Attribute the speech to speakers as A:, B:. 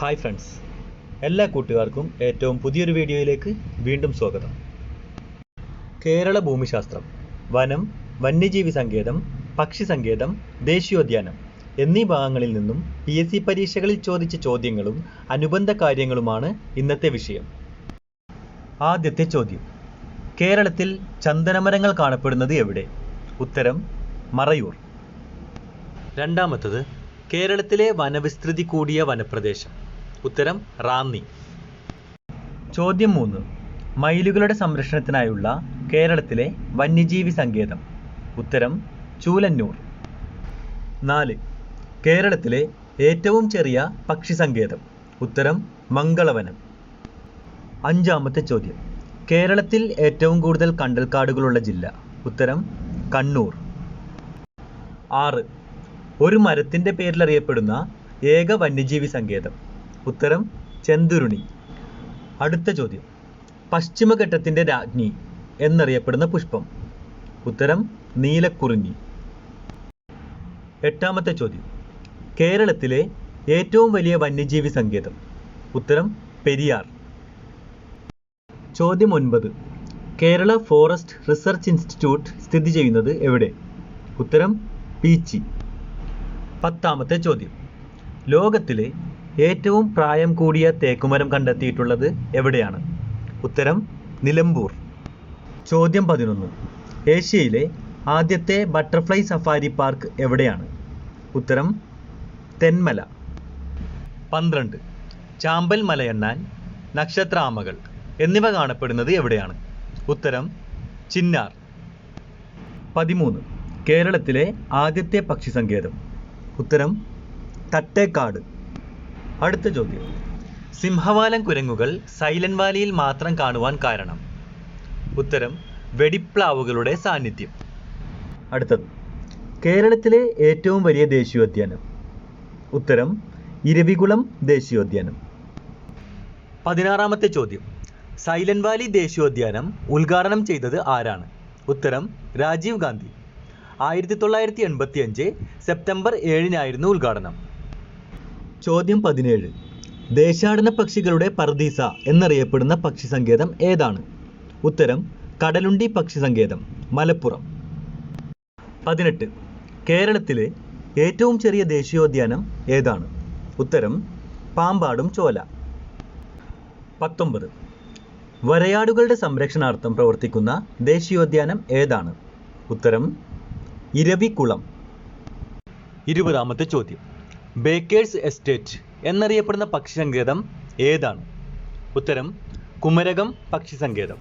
A: Hi friends എല്ലാ കൂട്ടുകാർക്കും ഏറ്റവും പുതിയൊരു വീഡിയോയിലേക്ക് വീണ്ടും സ്വാഗതം. കേരള ഭൂമിശാസ്ത്രം വനം വന്യജീവി സങ്കേതം പക്ഷി സങ്കേതം ദേശീയോദ്യാനം എന്നീ ഭാഗങ്ങളിൽ നിന്നും പി എസ് സി പരീക്ഷകളിൽ ചോദിച്ച ചോദ്യങ്ങളും അനുബന്ധ കാര്യങ്ങളുമാണ് ഇന്നത്തെ വിഷയം. ആദ്യത്തെ ചോദ്യം. കേരളത്തിൽ ചന്ദനമരങ്ങൾ കാണപ്പെടുന്നത് എവിടെ? ഉത്തരം മറയൂർ. രണ്ടാമത്തത് കേരളത്തിലെ വനവിസ്തൃതി കൂടിയ വനപ്രദേശം. ഉത്തരം റാന്നി. ചോദ്യം മൂന്ന്. മയിലുകളുടെ സംരക്ഷണത്തിനായുള്ള കേരളത്തിലെ വന്യജീവി സങ്കേതം. ഉത്തരം ചൂലന്നൂർ. നാല്. കേരളത്തിലെ ഏറ്റവും ചെറിയ പക്ഷി സങ്കേതം. ഉത്തരം മംഗളവനം. അഞ്ചാമത്തെ ചോദ്യം. കേരളത്തിൽ ഏറ്റവും കൂടുതൽ കണ്ടൽക്കാടുകളുള്ള ജില്ല. ഉത്തരം കണ്ണൂർ. ആറ്. ഒരു മരത്തിന്റെ പേരിൽ അറിയപ്പെടുന്ന ഏക വന്യജീവി സങ്കേതം. ഉത്തരം ചെന്തുരുണി. അടുത്ത ചോദ്യം. പശ്ചിമഘട്ടത്തിന്റെ രാജ്ഞി എന്നറിയപ്പെടുന്ന പുഷ്പം. ഉത്തരം നീലക്കുറിഞ്ഞി. എട്ടാമത്തെ ചോദ്യം. കേരളത്തിലെ ഏറ്റവും വലിയ വന്യജീവി സങ്കേതം. ഉത്തരം പെരിയാർ. ചോദ്യം ഒൻപത്. കേരള ഫോറസ്റ്റ് റിസർച്ച് ഇൻസ്റ്റിറ്റ്യൂട്ട് സ്ഥിതി ചെയ്യുന്നത് എവിടെ? ഉത്തരം പീച്ചി. പത്താമത്തെ ചോദ്യം. ലോകത്തിലെ ഏറ്റവും പ്രായം കൂടിയ തേക്കുമരം കണ്ടെത്തിയിട്ടുള്ളത് എവിടെയാണ്? ഉത്തരം നിലമ്പൂർ. ചോദ്യം പതിനൊന്ന്. ഏഷ്യയിലെ ആദ്യത്തെ ബട്ടർഫ്ലൈ സഫാരി പാർക്ക് എവിടെയാണ്? ഉത്തരം തെന്മല. പന്ത്രണ്ട്. ചാമ്പൽ മലയണ്ണാൻ നക്ഷത്രാമകൾ എന്നിവ കാണപ്പെടുന്നത് എവിടെയാണ്? ഉത്തരം ചിന്നാർ. പതിമൂന്ന്. കേരളത്തിലെ ആദ്യത്തെ പക്ഷി സങ്കേതം ഉത്തരം തട്ടേക്കാട്. അടുത്ത ചോദ്യം. സിംഹവാലൻ കുരങ്ങുകൾ സൈലന്റ് വാലിയിൽ മാത്രം കാണുവാൻ കാരണം. ഉത്തരം വെടിപ്ലാവുകളുടെ സാന്നിധ്യം. അടുത്തത് കേരളത്തിലെ ഏറ്റവും വലിയ ദേശീയോദ്യാനം. ഉത്തരം ഇരവികുളം ദേശീയോദ്യാനം. പതിനാറാമത്തെ ചോദ്യം സൈലന്റ് വാലി ദേശീയോദ്യാനം ഉദ്ഘാടനം ചെയ്തത് ആരാണ്? ഉത്തരം രാജീവ് ഗാന്ധി. ആയിരത്തി തൊള്ളായിരത്തി എൺപത്തി അഞ്ച് സെപ്റ്റംബർ ഏഴിനായിരുന്നു ഉദ്ഘാടനം. ചോദ്യം പതിനേഴ്. ദേശാടന പക്ഷികളുടെ പർദീസ എന്നറിയപ്പെടുന്ന പക്ഷി സങ്കേതം ഏതാണ്? ഉത്തരം കടലുണ്ടി പക്ഷി സങ്കേതം മലപ്പുറം. പതിനെട്ട്. കേരളത്തിലെ ഏറ്റവും ചെറിയ ദേശീയോദ്യാനം ഏതാണ്? ഉത്തരം പാമ്പാടും ചോല. പത്തൊമ്പത്. വരയാടുകളുടെ സംരക്ഷണാർത്ഥം പ്രവർത്തിക്കുന്ന ദേശീയോദ്യാനം ഏതാണ്? ഉത്തരം ഇരവികുളം. ഇരുപതാമത്തെ ചോദ്യം. ബേക്കേഴ്സ് എസ്റ്റേറ്റ് എന്നറിയപ്പെടുന്ന പക്ഷി സങ്കേതം ഏതാണ്? ഉത്തരം കുമരകം പക്ഷി സങ്കേതം